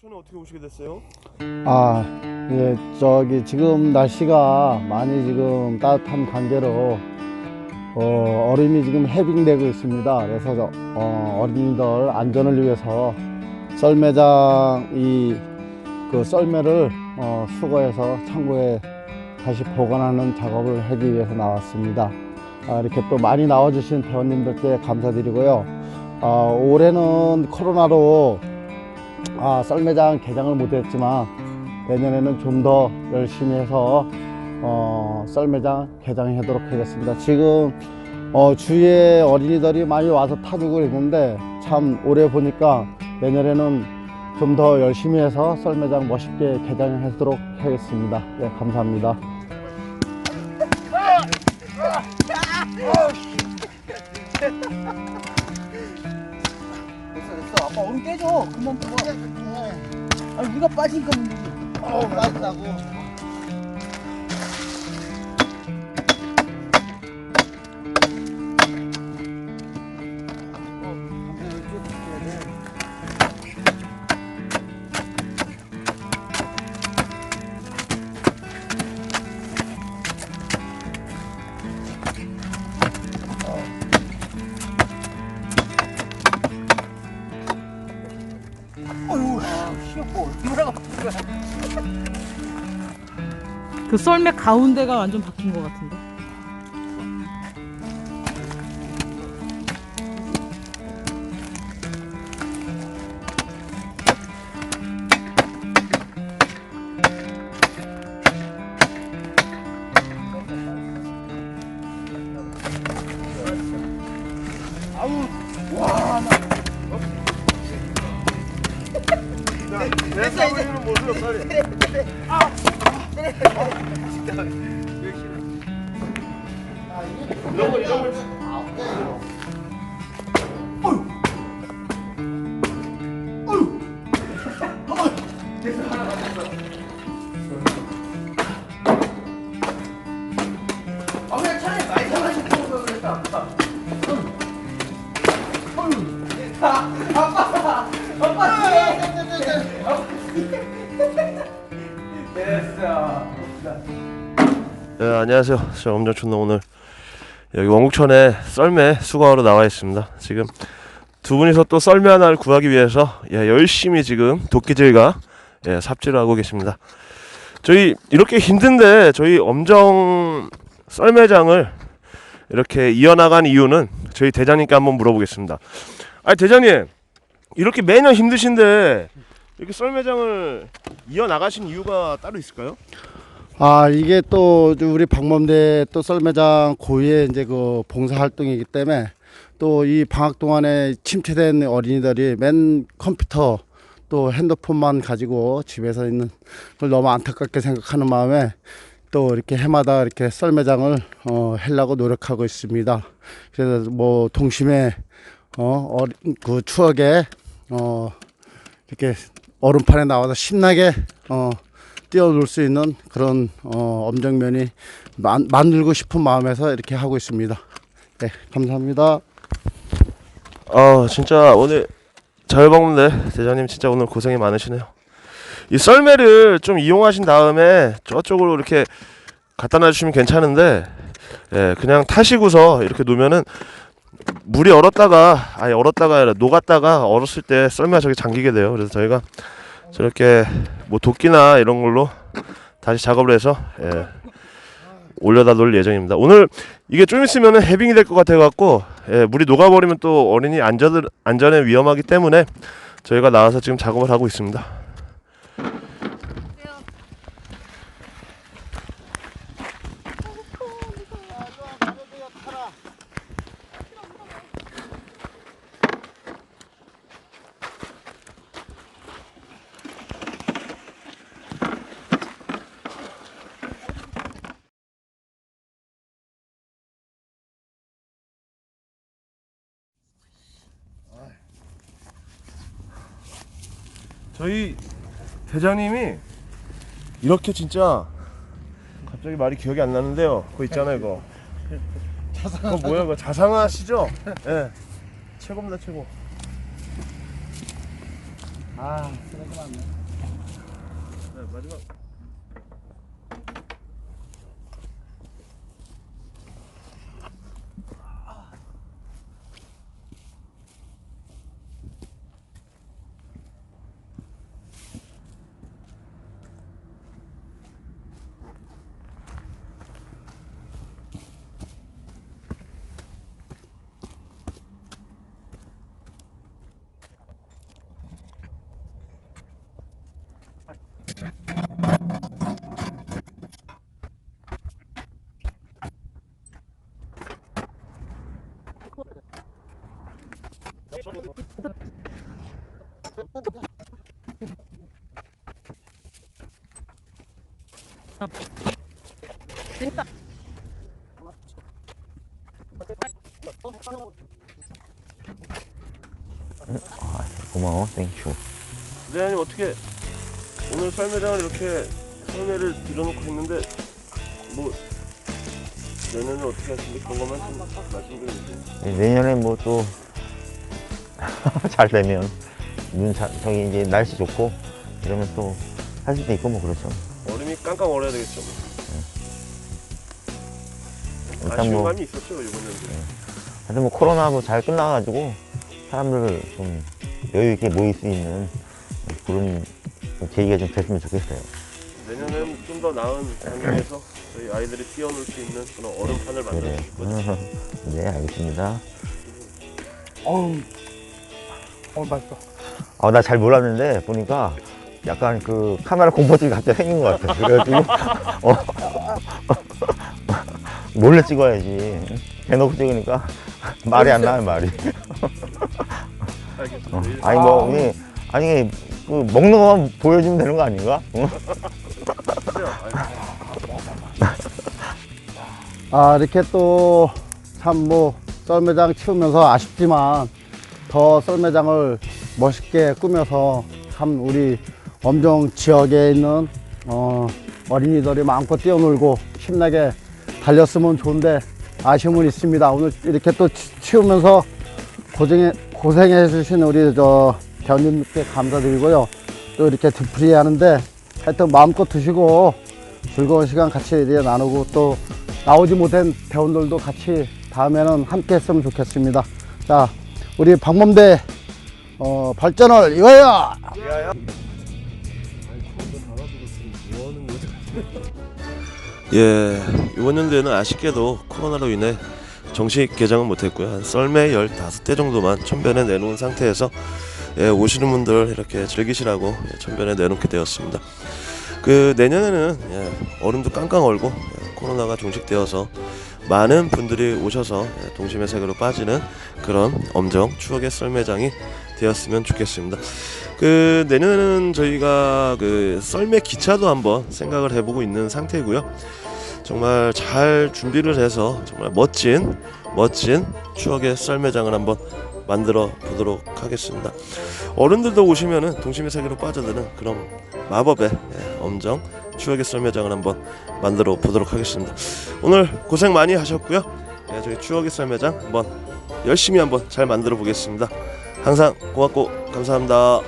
촌에 어떻게 오시게 됐어요? 아, 예, 저기 지금 날씨가 많이 지금 따뜻한 관계로 어, 얼음이 지금 해빙되고 있습니다. 그래서 저, 어, 어린이들 안전을 위해서 썰매장 이 그 썰매를 어, 수거해서 창고에 다시 보관하는 작업을 하기 위해서 나왔습니다. 아, 이렇게 또 많이 나와주신 회원님들께 감사드리고요. 아, 올해는 코로나로 아, 썰매장 개장을 못했지만 내년에는 좀 더 열심히 해서 어, 썰매장 개장하도록 하겠습니다. 지금 어, 주위에 어린이들이 많이 와서 타주고 있는데 참 올해 보니까 내년에는 좀 더 열심히 해서 썰매장 멋있게 개장하도록 하겠습니다. 네, 감사합니다. 됐어. 아빠 얼음 깨져 그만 뽑아 아니 우리가 빠지니까 어, 맛있다고. 그 썰매 가운데가 완전 박힌 것 같은데. 모습 아 그랬다 됐어 네, 안녕하세요. 저 엄정춘 오늘 여기 원국천에 썰매 수거하러 나와 있습니다. 지금 두 분이서 또 썰매 하나를 구하기 위해서 예, 열심히 지금 도끼질과 예, 삽질을 하고 계십니다. 저희 이렇게 힘든데 저희 엄정 썰매장을 이렇게 이어나간 이유는 저희 대장님께 한번 물어보겠습니다. 아니 대장님 이렇게 매년 힘드신데 이렇게 썰매장을 이어나가신 이유가 따로 있을까요? 아 이게 또 우리 방범대 또 썰매장 고유의 이제 그 봉사 활동이기 때문에 또 이 방학 동안에 침체된 어린이들이 맨 컴퓨터 또 핸드폰만 가지고 집에서 있는 걸 너무 안타깝게 생각하는 마음에 또 이렇게 해마다 이렇게 썰매장을 어 하려고 노력하고 있습니다. 그래서 뭐 동심의 어, 어린 그 추억에 어 이렇게 얼음판에 나와서 신나게 어 뛰어놀 수 있는 그런 어, 엄정면이 만, 만들고 싶은 마음에서 이렇게 하고 있습니다. 네, 감사합니다. 아 진짜 오늘 자유방문대 대장님 진짜 오늘 고생이 많으시네요. 이 썰매를 좀 이용하신 다음에 저쪽으로 이렇게 갖다 놔주시면 괜찮은데 예 그냥 타시고서 이렇게 놓으면은 물이 얼었다가 아니 얼었다가 아니라 녹았다가 얼었을 때 썰매가 저기 잠기게 돼요. 그래서 저희가 저렇게 뭐 도끼나 이런 걸로 다시 작업을 해서 예 올려다 놓을 예정입니다. 오늘 이게 좀 있으면은 해빙이 될 것 같아 갖고 예, 물이 녹아버리면 또 어린이 안전 안전에 위험하기 때문에 저희가 나와서 지금 작업을 하고 있습니다. 저희 대장님이 이렇게 진짜 갑자기 말이 기억이 안 나는데요. 그거 있잖아요, 그거. 그거 뭐야, 그거 자상하시죠? 예. 최고입니다, 최고. 아 쓰레기 많네 네, 마지막. 고마워, 땡큐. 대장님 어떻게 오늘 썰매장을 이렇게 썰매를 들여놓고 있는데 뭐 내년에 어떻게 하십니까? 그런 것만 좀 말씀드려 주세요. 내년에 뭐 또 잘 되면 눈 자, 저기 이제 날씨 좋고 이러면 또 할 수도 있고 뭐 그렇죠. 얼음이 깡깡 얼어야 되겠죠. 뭐. 일단 아쉬운 뭐 감이 있었죠 이번에는. 하여튼 뭐 코로나 뭐잘 끝나가지고 사람들 좀 여유 있게 모일 수 있는 그런 계기가 좀 됐으면 좋겠어요. 내년에는 좀 더 나은 환경에서 저희 아이들이 뛰어놀 수 있는 그런 얼음판을 만들어 그래. 주실 거죠. 네, 알겠습니다. 어우 어 맛있어 아, 나 잘 몰랐는데 보니까 약간 그 카메라 공포증이 갑자기 생긴 것 같아. 그래가지고 어. 몰래 찍어야지. 대놓고 찍으니까 말이 안 나요 말이. 어. 일- 아니 뭐 우리 아니 그 먹는 것만 보여주면 되는 거 아닌가? 아 이렇게 또 참 뭐 썰매장 치우면서 아쉽지만 더 썰매장을 멋있게 꾸며서 참 우리 엄정 지역에 있는 어, 어린이들이 마음껏 뛰어놀고 신나게 달렸으면 좋은데 아쉬움은 있습니다. 오늘 이렇게 또 치- 치우면서 고생해 고생해 주신 우리 저 대원님께 감사드리고요. 또 이렇게 뒤풀이 하는데 하여튼 마음껏 드시고 즐거운 시간 같이 나누고 또 나오지 못한 대원들도 같이 다음에는 함께 했으면 좋겠습니다. 자, 우리 방범대 어, 발전을 이어야! 예, 이번 연도에는 아쉽게도 코로나로 인해 정식 개장은 못했고요. 한 썰매 15대 정도만 천변에 내놓은 상태에서 예, 오시는 분들 이렇게 즐기시라고 예, 천변에 내놓게 되었습니다. 그 내년에는 예, 얼음도 깡깡 얼고 예, 코로나가 종식되어서 많은 분들이 오셔서 예, 동심의 세계로 빠지는 그런 엄정 추억의 썰매장이 되었으면 좋겠습니다. 그 내년에는 저희가 그 썰매 기차도 한번 생각을 해보고 있는 상태고요. 정말 잘 준비를 해서 정말 멋진 멋진 추억의 썰매장을 한번 만들어 보도록 하겠습니다. 어른들도 오시면은 동심의 세계로 빠져드는 그런 마법의 예, 엄정 추억의 썰매장을 한번 만들어 보도록 하겠습니다. 오늘 고생 많이 하셨고요. 예, 저희 추억의 썰매장 한번 열심히 한번 잘 만들어 보겠습니다. 항상 고맙고 감사합니다.